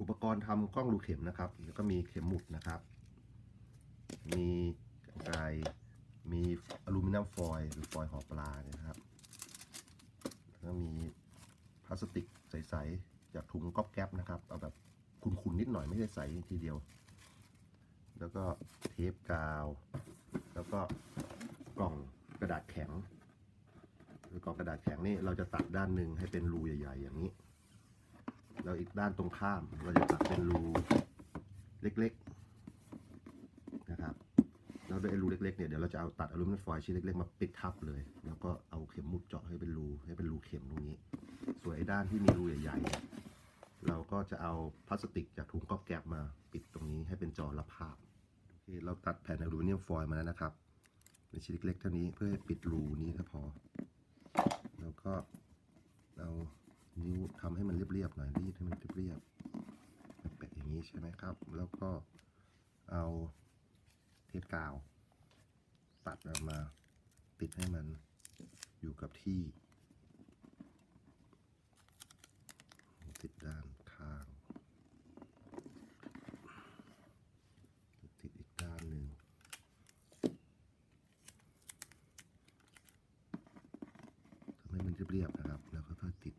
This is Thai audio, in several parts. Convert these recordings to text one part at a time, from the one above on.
อุปกรณ์ทำกล้องรูเข็มนะครับ แล้วก็มีเข็มหมุดนะครับ มีกรรไกรมีอลูมิเนียมฟอยล์หรือฟอยล์ห่อปลาเนี่ยนะครับ แล้วก็มีพลาสติกใสๆจากถุงก๊อบแก๊บนะครับ เอาแบบขุ่นๆนิดหน่อยไม่ได้ใสทีเดียว แล้วก็เทปกาว แล้วก็กล่องกระดาษแข็งหรือกล่องกระดาษแข็งนี่เราจะตัดด้านหนึ่งให้เป็นรูใหญ่ ๆ อย่างนี้ แล้วอีกด้านตรงข้ามเราจะตัดเป็นรูเล็กๆนะครับแล้วด้วยไอ้รูเล็กๆเนี่ยเดี๋ยวเราจะเอาตัดอลูมิเนียมฟอยล์ชิ้นเล็กๆมาปิดทับเลย แล้วก็เอาเข็มมุดเจาะให้เป็นรูให้เป็นรูเข็มตรงนี้ ส่วนไอ้ด้านที่มีรูใหญ่ๆ เราก็จะเอาพลาสติกจากถุงก๊อบแก๊บมาปิดตรงนี้ให้เป็นจอรับภาพโอเคเราตัดแผ่นอลูมิเนียมฟอยล์มาแล้วนะครับเป็นชิ้นเล็กๆเท่านี้เพื่อให้ปิดรูนี้ก็พอ แล้วก็ นิ้วทำให้มันเรียบๆหน่อยรีดให้มันเรียบๆแปะอย่างนี้ใช่ไหมครับ แล้วก็เอาเทปกาว ตัดออกมาติดให้มันอยู่กับที่ ติดด้านข้าง ติดอีกด้านหนึ่งทำให้มันเรียบๆนะครับ แล้วค่อยๆติด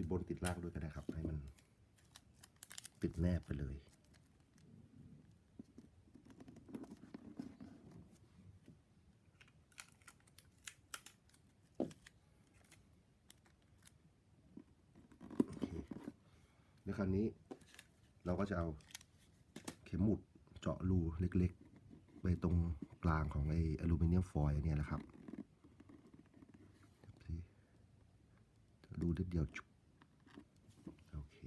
ติดบนติดล่างด้วยก็ได้ครับ ให้มันติดแนบไปเลย โอเคแล้วคราวนี้เราก็จะเอาเข็มหมุดเจาะรูเล็กๆ ไปตรงกลางของไอ้อลูมิเนียมฟอยล์เนี่ยแหละครับดูเดียวจุ๊บโอเค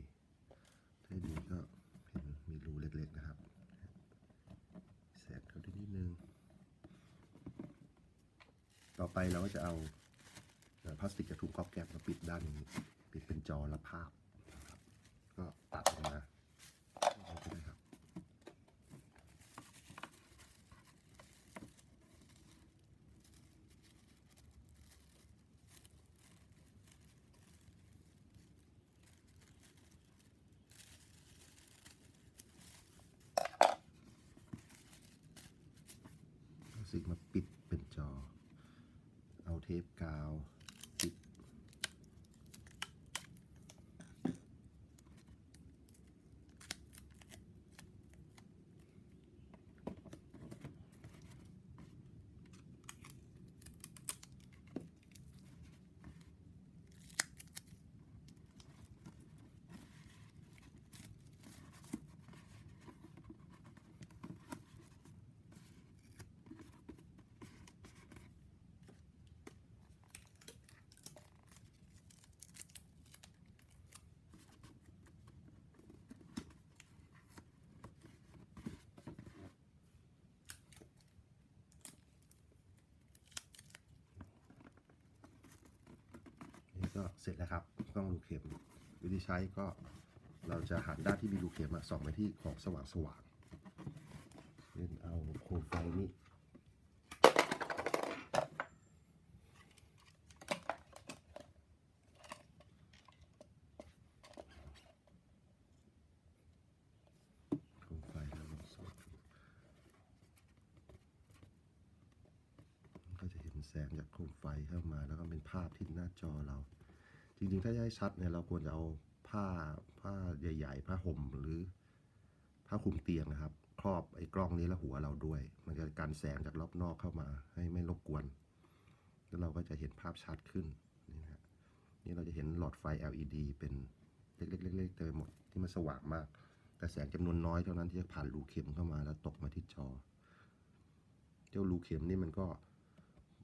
แค่นี้ก็เห็นมีรูเล็กๆนะครับ แสงเข้าได้ นึง ต่อไปเราก็จะเอาพลาสติกจากถุงก๊อบแก๊บมาปิดด้านนี้ ปิดเป็นจอรับภาพก็ตัดออกมาก็ได้ครับ เอา สิ่งมาปิดเป็นจอ เอาเทปกาวปิด นี่ ก็เสร็จแล้วครับกล้องรูเข็มวิธีใช้ก็เราจะหันด้านที่มีรูเข็มอะส่องไปที่ของสว่างสว่างๆเล่นเอาโคมไฟนี้โคมไฟแล้วลองส่องก็จะเห็นแสงจากโคมไฟเข้ามาแล้วก็เป็นภาพที่หน้าจอเรา จริงๆ ถ้าจะให้ชัดเนี่ยเราควรจะเอาผ้าผ้าใหญ่ ๆ ผ้าห่มหรือ ผ้าคลุมเตียงนะครับ ครอบไอ้กล้องนี้และหัวเราด้วย มันจะกันแสงจากรอบนอกเข้ามา ให้ไม่รบกวน แล้วเราก็จะเห็นภาพชัดขึ้นนี่นะนี่เราจะเห็นหลอดไฟ LED เป็นเล็กๆๆๆเต็มไปหมดที่มันสว่างมาก แต่แสงจำนวนน้อยเท่านั้นที่จะผ่านรูเข็มเข้ามาแล้วตกมาที่จอ เจ้ารูเข็มนี่มันก็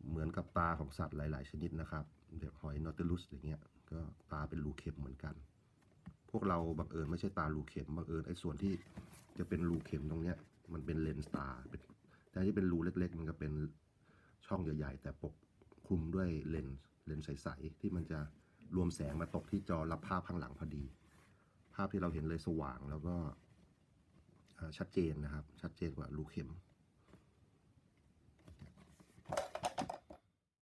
เหมือนกับตาของสัตว์หลาย ๆ ชนิดนะครับ แบบหอยนอต u ลุสอย่างเงี้ยก็ตาเป็นรูเข็มเหมือนกัน พวกเราบังเอิญไม่ใช่ตารูเข็มบังเอิญไอ้ส่วนที่จะเป็นรูเข็มตรงเนี้ย มันเป็นเลนส์ตาเป็นแต่ที่เป็นรูเล็ก ๆ มันก็เป็นช่องใหญ่ๆแต่ปกคลุมด้วยเลนส์เลนส์ใสๆที่มันจะรวมแสงมาตกที่จอรับภาพข้างหลังพอดี ภาพที่เราเห็นเลยสว่างแล้วก็ชัดเจนนะครับ ชัดเจนกว่ารูเข็ม